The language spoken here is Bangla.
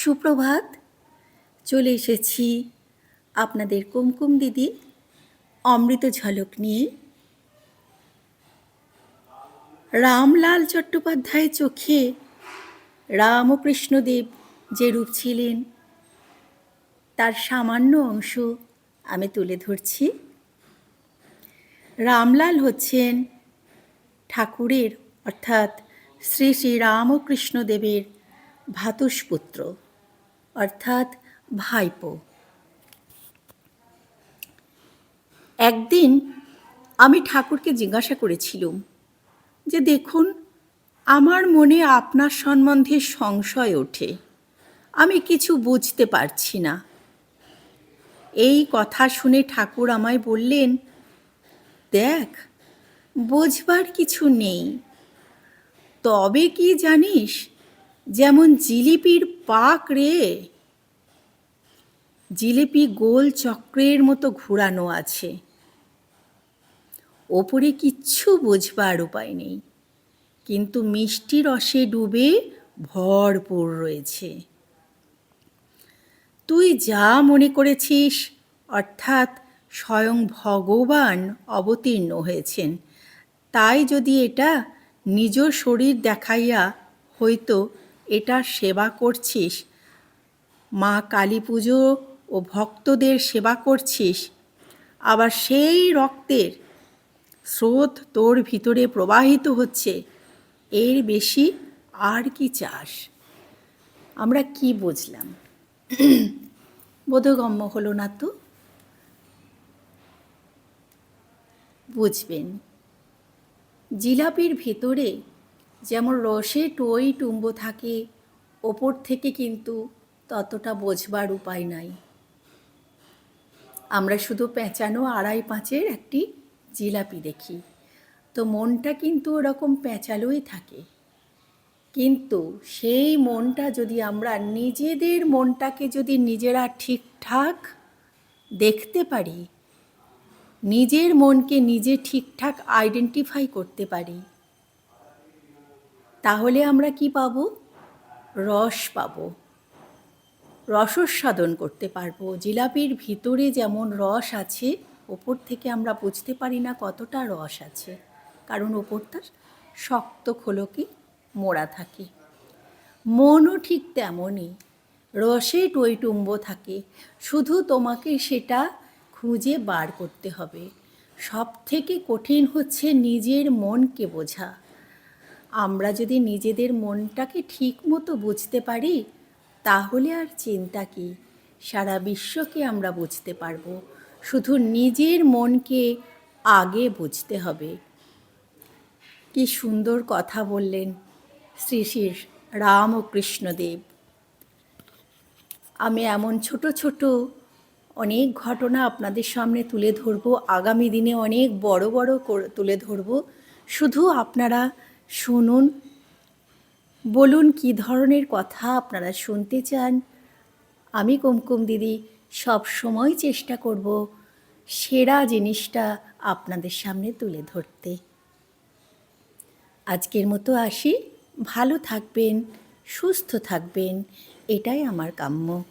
সুপ্রভাত। চলে এসেছি আপনাদের কুমকুম দিদি অমৃত ঝলক নিয়ে। রামলাল চট্টোপাধ্যায় চোখে রামকৃষ্ণদেব যে রূপ ছিলেন, তার সামান্য অংশ আমি তুলে ধরছি। রামলাল হচ্ছেন ঠাকুরের, অর্থাৎ শ্রী শ্রী রামকৃষ্ণদেবের ভাতুষপুত্র। অর্থাৎ ভাইপো। একদিন আমি ঠাকুরকে জিজ্ঞাসা করেছিলুম যে, দেখুন, আমার মনে আপনার সম্বন্ধে সংশয় ওঠে। আমি কিছু বুঝতে পারছি না। এই কথা শুনে ঠাকুর আমায় বললেন, দেখ, বোঝবার কিছু নেই। তবে কি জানিস যেমন জিলিপির পাক রে। জিলিপি গোল চক্রের মতো ঘুরানো আছে। ওপরে কিচ্ছু বোঝবার উপায় নেই। কিন্তু মিষ্টি রসে ডুবে ভরপুর রয়েছে। তুই যা মনে করেছিস, অর্থাৎ স্বয়ং ভগবান অবতীর্ণ হয়েছেন, তাই যদি এটা নিজ শরীর দেখাইয়া হয়তো এটা সেবা করছিস? মা কালী পুজো ও ভক্তদের সেবা করছিস? আবার সেই রক্তের স্রোত তোর ভিতরে প্রবাহিত হচ্ছে। এর বেশি আর কি চাস? আমরা কি বুঝলাম? বোধগম্য হলো না তো? বুঝবেন। জিলাপির ভেতরে যেমন রসে টই টুম্ব থাকে, ওপর থেকে কিন্তু ততটা বোঝবার উপায় নাই। আমরা শুধু পেঁচানো আড়াই পাঁচের একটি জিলাপি দেখি, তো মনটা কিন্তু ওরকম পেঁচালোই থাকে। কিন্তু সেই মনটা যদি আমরা নিজেদের মনটাকে যদি নিজেরা ঠিকঠাক দেখতে পারি, নিজের মনকে নিজে ঠিকঠাক আইডেন্টিফাই করতে পারি তাহলে আমরা কি পাব? রস পাব। রসস্বাদন করতে পারব। জিলাপির ভিতরে যেমন রস আছে, ওপর থেকে আমরা বুঝতে পারি না কতটা রস আছে। কারণ ওপরটা শক্ত খোলকে মোড়া থাকে। মনও ঠিক তেমনই। রসে টইটুম্ব থাকে। শুধু তোমাকে সেটা খুঁজে বার করতে হবে। সব থেকে কঠিন হচ্ছে নিজের মনকে বোঝা। আমরা যদি নিজেদের মনটাকে ঠিক মতো বুঝতে পারি, তাহলে আর চিন্তা কি? সারা বিশ্বকে আমরা বুঝতে পারব। শুধু নিজের মনকে আগে বুঝতে হবে। কি সুন্দর কথা বললেন শ্রী শ্রী রাম ও কৃষ্ণদেব। আমি এমন ছোট ছোট অনেক ঘটনা আপনাদের সামনে তুলে ধরব। আগামী দিনে অনেক বড় বড় তুলে ধরব। শুধু আপনারা শুনুন। বলুন, কি ধরনের কথা আপনারা শুনতে চান? আমি কুমকুম দিদি সব সময় চেষ্টা করব সেরা জিনিসটা আপনাদের সামনে তুলে ধরতে। আজকের মতো আসি। ভালো থাকবেন, সুস্থ থাকবেন, এটাই আমার কাম্য।